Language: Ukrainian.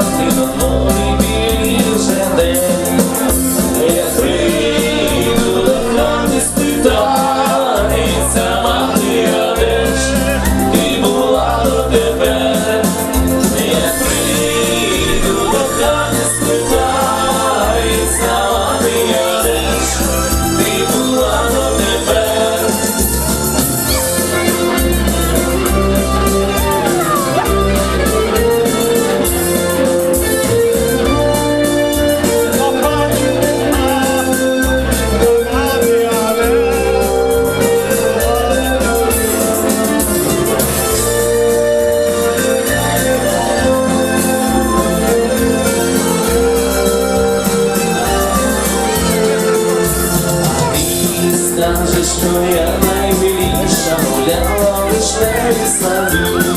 Ти дозволі що я найбільше гуляла лише весною.